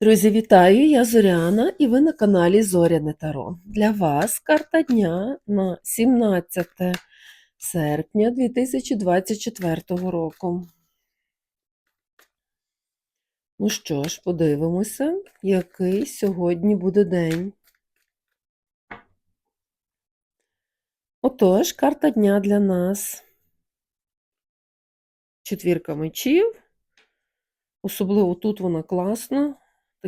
Друзі, вітаю! Я Зоряна, і ви на каналі Зоряне Таро. Для вас карта дня на 17 серпня 2024 року. Ну що ж, подивимося, який сьогодні буде день. Отож, карта дня для нас. Четвірка мечів. Особливо тут вона класна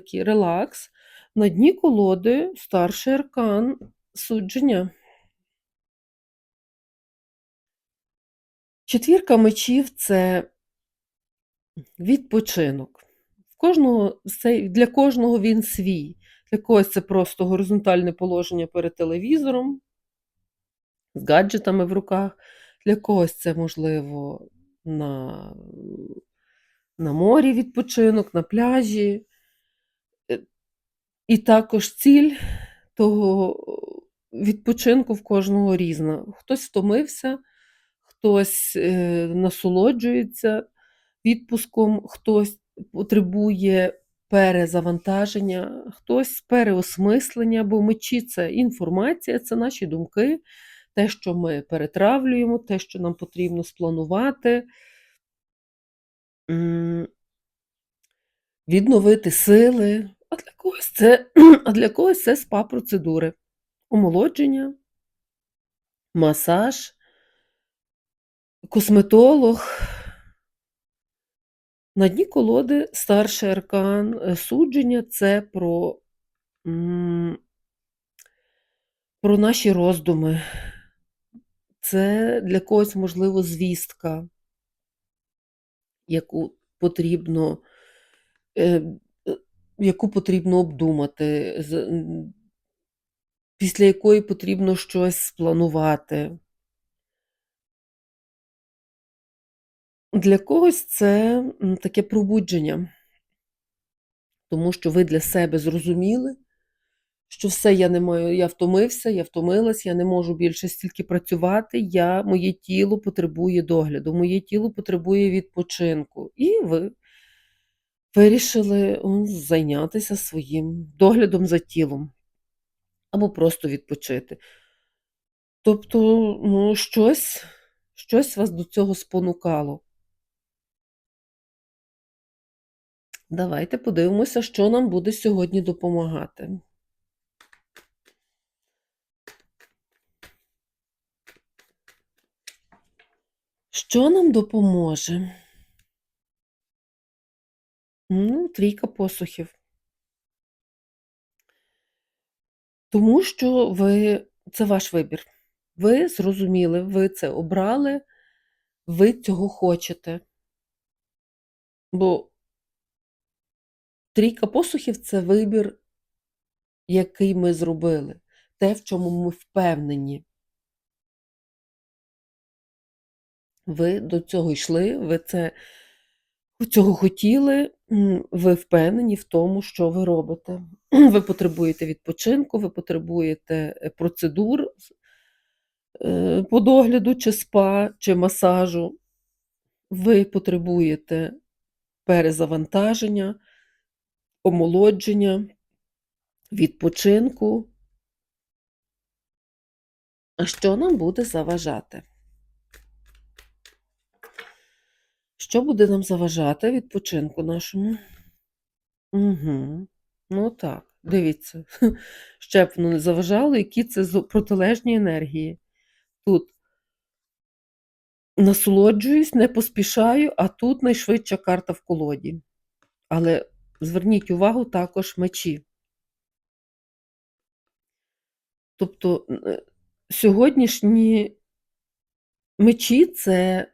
такий релакс. На дні колоди старший аркан судження. Четвірка мечів це відпочинок. Кожного, Для кожного він свій. Для когось це просто горизонтальне положення перед телевізором, з гаджетами в руках. Для когось це, можливо, на на морі відпочинок, на пляжі. І також ціль того відпочинку в кожного різна. Хтось втомився, хтось е, насолоджується відпуском, хтось потребує перезавантаження, хтось переосмислення, бо мечі це інформація, це наші думки, те, що ми перетравлюємо, те, що нам потрібно спланувати. Відновити сили, а для когось це а для когось це спа-процедури, омолодження, масаж, косметолог. На дні колоди старший аркан е, судження це про, про наші роздуми. Це для когось, можливо, звістка, яку потрібно е, яку потрібно обдумати, після якої потрібно щось спланувати. Для когось це таке пробудження, тому що ви для себе зрозуміли, що все я не маю, я втомився, я втомилась, я не можу більше стільки працювати, я, моє тіло потребує догляду, моє тіло потребує відпочинку. І ви вирішили зайнятися своїм доглядом за тілом або просто відпочити. Тобто, ну, щось, щось вас до цього спонукало. Давайте подивимося, що нам буде сьогодні допомагати. Що нам допоможе? Ну, трійка посухів. Тому що ви це ваш вибір. Ви зрозуміли, ви це обрали, ви цього хочете. Бо трійка посухів це вибір, який ми зробили, те, в чому ми впевнені. Ви до цього йшли, ви це цього хотіли, ви впевнені в тому, що ви робите. Ви потребуєте відпочинку, ви потребуєте е, процедур е, по догляду, чи спа, чи масажу, ви потребуєте перезавантаження, омолодження, відпочинку. А що нам буде заважати? Що буде нам заважати відпочинку нашому? Угу. Ну так, дивіться, ще б не заважало, які це протилежні енергії. Тут насолоджуюсь, не поспішаю, а тут найшвидша карта в колоді. Але зверніть увагу також мечі. Тобто сьогоднішні мечі це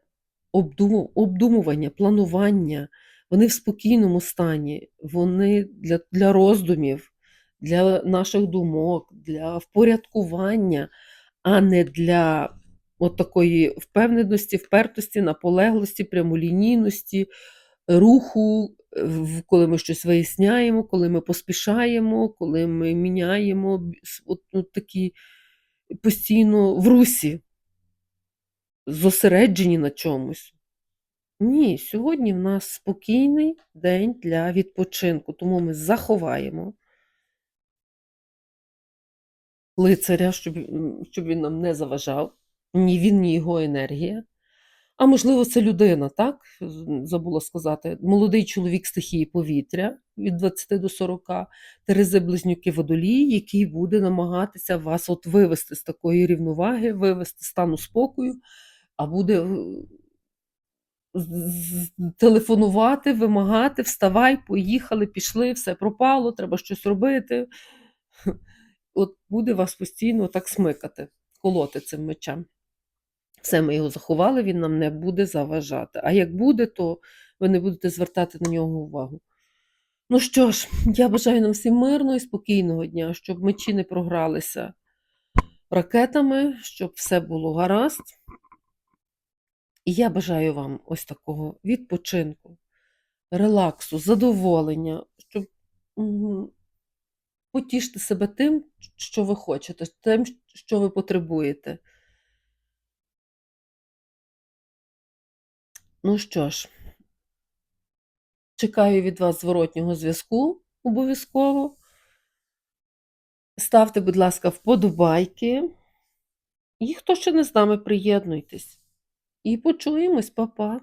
обдумування, планування, вони в спокійному стані, вони для, для роздумів, для наших думок, для впорядкування, а не для от такої впевненості, впертості, наполеглості, прямолінійності, руху, коли ми щось виясняємо, коли ми поспішаємо, коли ми міняємо от, от такі постійно в русі зосереджені на чомусь. Ні, сьогодні в нас спокійний день для відпочинку, тому ми заховаємо лицаря, щоб, щоб він нам не заважав. Ні він, ні його енергія. А можливо, це людина, так? Забула сказати. Молодий чоловік стихії повітря від 20 до 40, Терези близнюки водолій, який буде намагатися вас от вивести з такої рівноваги, вивести стану спокою, а буде е, телефонувати, вимагати, вставай, поїхали, пішли, все пропало, треба щось робити. От буде вас постійно так смикати, колоти цим мечем. Все, ми його заховали, він нам не буде заважати. А як буде, то ви не будете звертати на нього увагу. Ну що ж, я бажаю нам всім мирного і спокійного дня, щоб мечі не програлися ракетами, щоб все було гаразд. І я бажаю вам ось такого відпочинку, релаксу, задоволення, щоб м, потішити себе тим, що ви хочете, тим, що ви потребуєте. Ну що ж, чекаю від вас зворотнього зв'язку обов'язково. Ставте, будь ласка, вподобайки. І хто ще не з нами, приєднуйтесь. І почуємось, па-па.